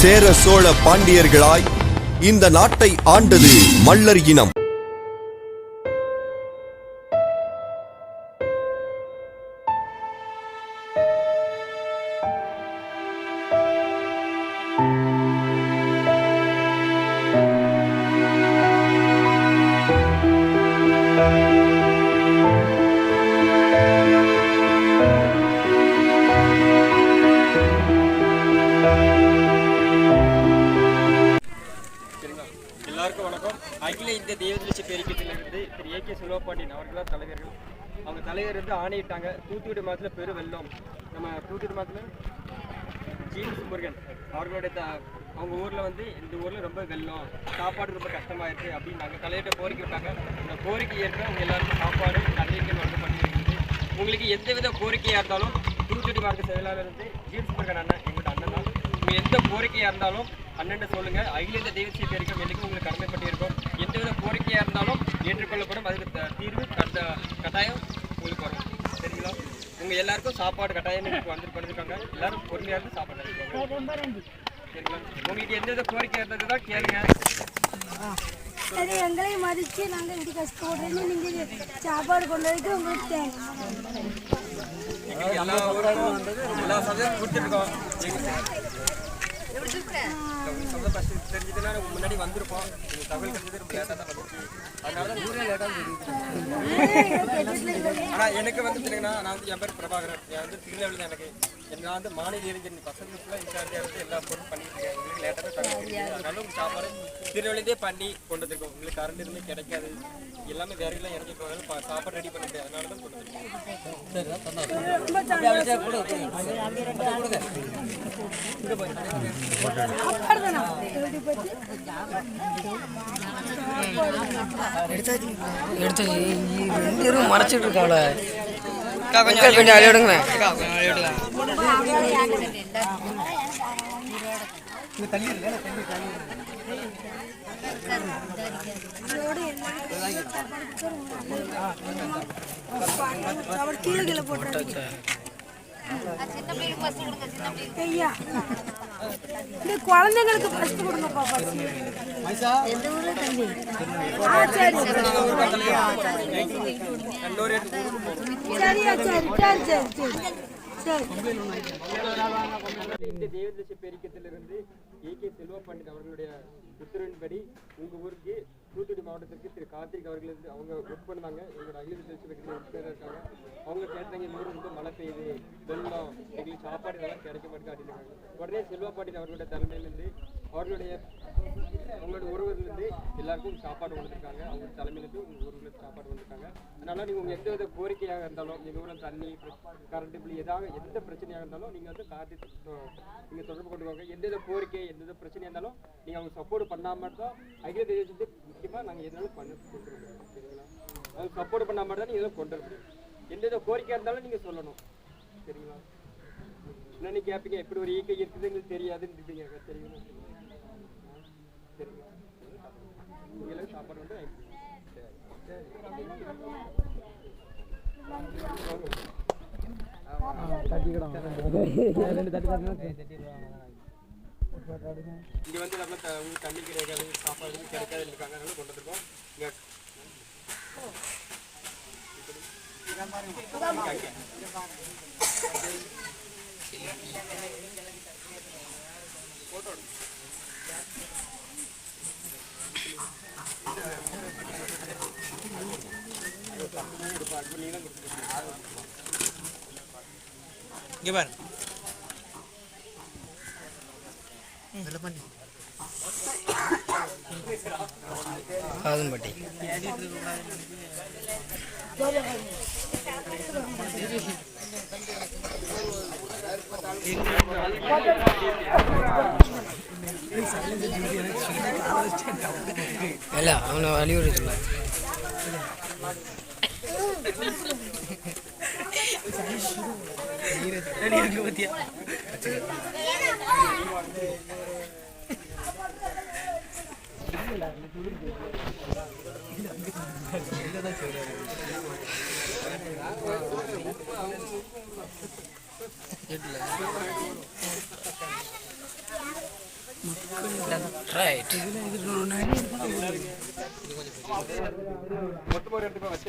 சேர சோழ பாண்டியர்களாய் இந்த நாட்டை ஆண்டது மல்லர் இனம். சுலோபாண்டியன் ஏ கே தலைவர்கள். அவங்க தலைவர் வந்து ஆணையிட்டாங்க. தூத்துக்குடி மாதத்தில் பெரு வெள்ளம். நம்ம தூத்துக்குடி மாதத்தில் ஜீன்ஸ் முருகன். அவர்களுடைய த அவங்க ஊரில் வந்து இந்த ஊரில் ரொம்ப வெள்ளம். சாப்பாடு ரொம்ப கஷ்டமாக இருக்குது அப்படின்னு நாங்கள் தலைவர்கிட்ட கோரிக்கை விட்டாங்க. இந்த கோரிக்கை ஏற்க அவங்க எல்லாருக்கும் சாப்பாடு தண்ணீர்கள் வந்து பண்ணியிருக்குது உங்களுக்கு எந்தவித கோரிக்கையாக இருந்தாலும் தூத்துக்குடி மாவட்ட செயலாளர் வந்து ஜீன்ஸ் முருகன் அண்ணன் எங்களோட அண்ணன் தான். உங்கள் எந்த கோரிக்கையாக இருந்தாலும் அண்ணன் சொல்லுங்கள் அகில இந்த தெய்வசிய பேருக்கும் என்றைக்கும் உங்களுக்கு கடமைப்பட்டு எந்த எந்தவித கோரிக்கையாக இருந்தாலும் ஏற்றுக்கொள்ளப்படும். அது த- தீர்வு கட்ட கட்டாயம் உங்களுக்கு வரும் சரிங்களா எல்லாருக்கும் சாப்பாடு கட்டாயம் இன்னைக்கு வந்து பண்ணிருக்காங்க. எல்லாரும் பொறுமையாக இருந்து சாப்பாடு உங்களுக்கு எந்தவித கோரிக்கை இருந்தது தான் கேளுங்க. சரி எங்களை மதித்து நாங்கள் இப்படி கஷ்டப்படுறோன்னு நீங்கள் சாப்பாடு கொண்டு வரது உங்களுக்கு தேங்க்ஸ் எல்லா ஊருக்கும் எல்லா சதவீதம் கொடுத்துருக்கோம் தெரிஞ்சதுன்னா முன்னாடி வந்திருப்போம் தகவல் கிடைச்சது லேட்டாக தான் ஆனால் எனக்கு வந்து தெரியுங்கன்னா நான் வந்து என் பேர் பிரபாகரன். என் வந்து திருநெல்வேலி தான் எனக்கு நான் வந்து மாநில இளைஞர் பசங்க ஃபுல்லாக இன்சார்ஜாக இருந்து எல்லா பொருளும் பண்ணிட்டு இருக்கேன். உங்களுக்கு லேட்டாக தான். அதனால உங்கள் சாப்பாடு திருநெல்வேலியே பண்ணி கொண்டு வந்திருக்கோம் உங்களுக்கு கரண்ட் எதுவுமே கிடைக்காது. எல்லாமே வேற எல்லாம் இறங்கி போனாலும் சாப்பாடு ரெடி பண்ணிட்டு அதனால தான் கொண்டு வந்திருக்கோம் ரொம்ப சாப்பாடு தானா எப்படி பற்றி எடுத்து ரெண்டு பேரும் மறைச்சிட்டு இருக்காங்கள கொஞ்சம் கொஞ்சம் கீழே ஐயா இந்த குழந்தைங்களுக்கு ஃபர்ஸ்ட் கொடுங்கப்பா ஃபர்ஸ்ட் ஆ சரி கல்லூரி சரியா சரி சரி சரி சரி சரி இந்த தேவதேச பெருக்கத்திலிருந்து ஏ கே செல்வபாண்டியன் அவர்களுடைய உத்தரவின்படி உங்க ஊருக்கு தூத்துக்குடி மாவட்டத்திற்கு திரு கார்த்திக் அவர்கள் இருந்து அவங்க ஒர்க் பண்ணாங்க. எங்களோட அகில தேச பெருக்கத்தில் இருக்காங்க. அவங்க கேட்டாங்க இந்த ஊர் ரொம்ப மழை பெய்யுது. வெள்ளம் எங்களுக்கு சாப்பாடு இதெல்லாம் கிடைக்க மாட்டேங்க அப்படின்னு உடனே செல்வா செல்வபாண்டியன் அவர்களுடைய தலைமையிலிருந்து அவர்களுடைய அவங்களோட உறவுலேருந்து எல்லாருக்கும் சாப்பாடு கொடுத்துருக்காங்க அவங்க தலைமையிலேருந்து உங்க உறவுகளுக்கு சாப்பாடு வந்திருக்காங்க அதனால நீங்க உங்க எந்த வித கோரிக்கையாக இருந்தாலும் எங்க ஊரில் தண்ணி கரண்ட் பில் ஏதாவது எந்த பிரச்சனையாக இருந்தாலும் நீங்க வந்து கார்த்தி நீங்க தொடர்பு கொண்டு கொண்டுவாங்க எந்த வித கோரிக்கை எந்த வித பிரச்சனையாக இருந்தாலும் நீங்க அவங்க சப்போர்ட் பண்ணாம தான் அகில தேசத்துக்கு முக்கியமா நாங்க எதுனாலும் பண்ண கொண்டு சரிங்களா? அவங்க சப்போர்ட் பண்ணாம தான் நீங்க எதுவும் கொண்டு வர முடியும் எந்த வித கோரிக்கையாக இருந்தாலும் நீங்க சொல்லணும். சரிங்களா? என்ன கேட்பீங்க எப்படி ஒரு ஈக்கை இருக்குதுன்னு தெரியாதுன்னு இருப்பீங்க தெரியுமா சரிங்களா உங்களுக்கு சாப்பாடு வந்து வாங்கி இங்க வந்து நம்ம தண்ணி கிடைக்காது சாப்பாடு கிடைக்காது இருக்காங்க அதனால கொண்டு வந்திருக்கோம் இங்க இங்க பாரு. இல்ல அவனை வலியுறுத்தி வெளியே அங்கே பத்தியா? மக்கள்